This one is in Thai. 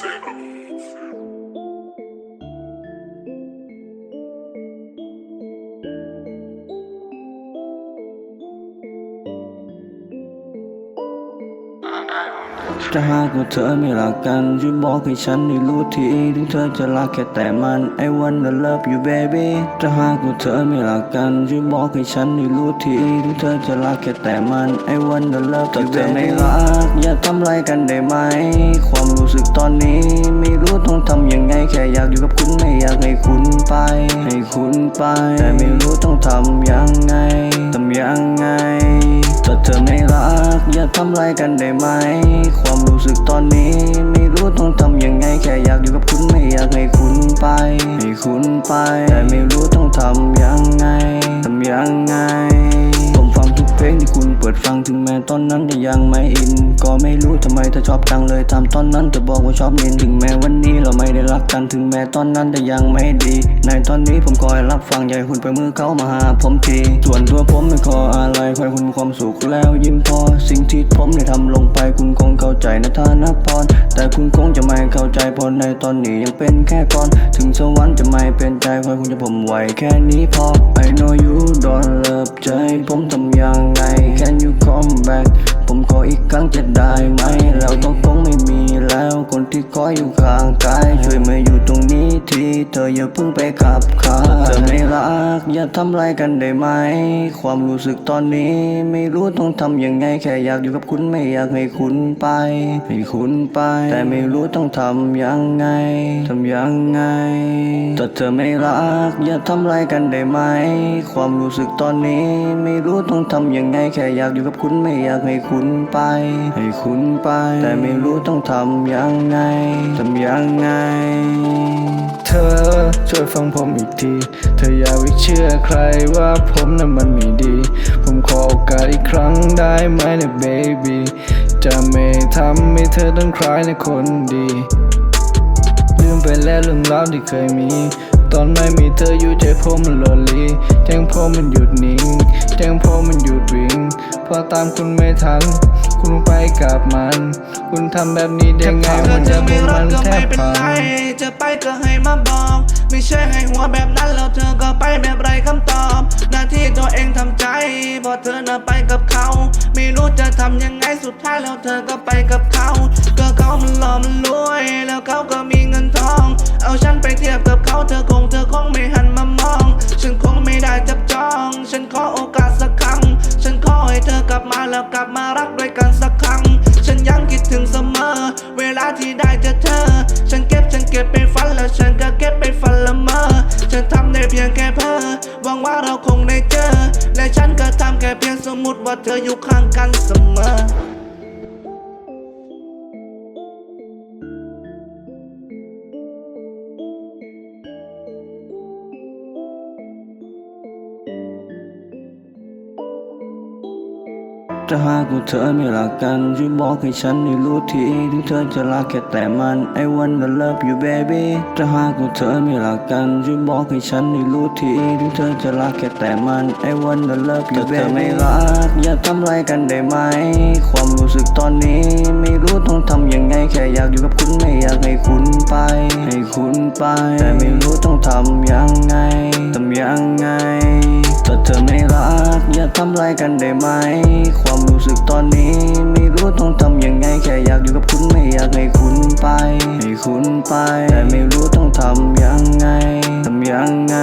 Fero. ถ้าหากว่าเธอไม่รักกันช่วยบอกให้ฉันได้รู้ทีถึงเธอจะรักแค่แต่มัน I wanna love you baby ถ้าหากว่าเธอไม่รักกันช่วยบอกให้ฉันได้รู้ทีถึงเธอจะรักแค่แต่มัน I wanna love you baby ถ้าเธอไม่รักอย่าทำไรกันได้ไหม ความรู้สึกตอนนี้ ไม่รู้ต้องทำยังไงแค่อยากอยู่กับคุณไม่อยากให้คุณไป ให้คุณไป แต่ไม่รู้ต้องทำยังไงทำยังไงถ้าเธอ ไม่รักอย่าทำไรกันได้ไหม ความรู้สึกตอนนี้ ไม่รู้ต้องทำยังไง แค่อยากอยู่กับคุณไม่อยากให้คุณไป ให้คุณไป แต่ไม่รู้ต้องทำยังไง ทำยังไง ลงที่คุณเปิดฟังถึงแม้ตอนนั้นจะยังไม่อิน ก็ไม่รู้ทำไมเธอชอบจังเลยทำตอนนั้นเธอบอกว่าชอบนินถึงแม้วันนี้เราไม่ได้รักกันถึงแม้ตอนนั้นแต่ยังไม่ดี ในตอนนี้ผมคอยรับฟังอยากให้คุณไปมือเขามาหาผมที ส่วนตัวผมไม่ขออะไรขอให้คุณความสุขแล้วยิ้มพอ สิ่งที่ผมได้ทำลงไปคุณคงเข้าใจนะท่านะพรแต่คุณคงจะไม่เข้าใจเพราะในตอนนี้ยังเป็นแค่ก่อน ถึงสวรรค์จะไม่เป็นใจขอให้คุณจะผมไหวแค่นี้พอ I know อยอยู่ข้างกายช่วยมาอยู่ตรงนี้ทีเธออย่าเพิ่งไปขับขานเธอไม่รัก อย่าทำไรกันได้ไหม ความรู้สึกตอนนี้ไม่รู้ต้องทำยังไงแค่อยากอยู่กับคุณไม่อยากให้คุณไปให้คุณไป แต่ไม่รู้ต้องทำยังไงทำยังไงถ้าเธอไม่รัก อย่าทำไรกันได้ไหม ความรู้สึกตอนนี้ไม่รู้ต้องทำยังไงแค่อยากอยู่กับคุณไม่อยากให้คุณไป ให้คุณไป แต่ไม่รู้ต้องทำยังไงทำยังไง เธอช่วยฟังผมอีกที เธออย่าไปเชื่อใครว่าผมนั้นมันไม่ดี ผมขอโอกาสอีกครั้งได้ไหมนะเบบี้จะไม่ทำให้เธอต้องคลายในคนดี ลืมไปแล้วเรื่องราวที่เคยมี ตอนไม่มีเธออยู่ใจผมมันโลลีแจ้งผมมันหยุดนิ่งแจ้งผมมันหยุดวิ่งเพอตามคุณไม่ทัน คุณไปกับมัน คุณทำแบบนี้ได้ไงเธมัอนจะจะไม่บุรัมักนก็แทไม่บเป็นพัไรงจะไปก็ให้มาบอก ไม่ใช่ให้หัวแบบนั้นแล้วเธอก็ไปแบบไรคำตอบ หน้าที่ตัวเองทำใจเพอเธอน่ะไปกับเขา ไม่รู้จะทำยังไงสุดท้ายแล้วเธอก็ไปกับเขา เธอคงเธอคงไม่หันมามอง ฉันคงไม่ได้จับจอง ฉันขอโอกาสสักครั้ง ฉันขอให้เธอกลับมาแล้วกลับมารักด้วยกันสักครั้ง ฉันยังคิดถึงเสมอ เวลาที่ได้เจอเธอ ฉันเก็บฉันเก็บไปฝันแล้วฉันก็เก็บไปฝันละเมอ ฉันทำได้เพียงแค่เพ้อหวังว่าเราคงได้เจอ และฉันก็ทำแค่เพียงสมมติว่าเธออยู่ข้างกันเสมอ ถ้าหากว่าเธอไม่รักกันช่วยบอกให้ฉันได้รู้ทีถึงเธอจะรักแค่แต่มัน I wanna love you baby ถ้าหากว่าเธอไม่รักกันช่วยบอกให้ฉันได้รู้ทีถึงเธอจะรักแค่แต่มัน I wanna love you baby ถ้าเธอไม่รัก อย่าทำไรกันได้ไหม ความรู้สึกตอนนี้ไม่รู้ต้องทำยังไงแค่อยากอยู่กับคุณไม่อยากให้คุณไป ให้คุณไป แต่ไม่รู้ต้องทำยังไงทำยังไง อย่าทำลายกันได้ไหม ความรู้สึกตอนนี้ ไม่รู้ต้องทำยังไง แค่อยากอยู่กับคุณไม่อยากให้คุณไป ให้คุณไป แต่ไม่รู้ต้องทำยังไง ทำยังไง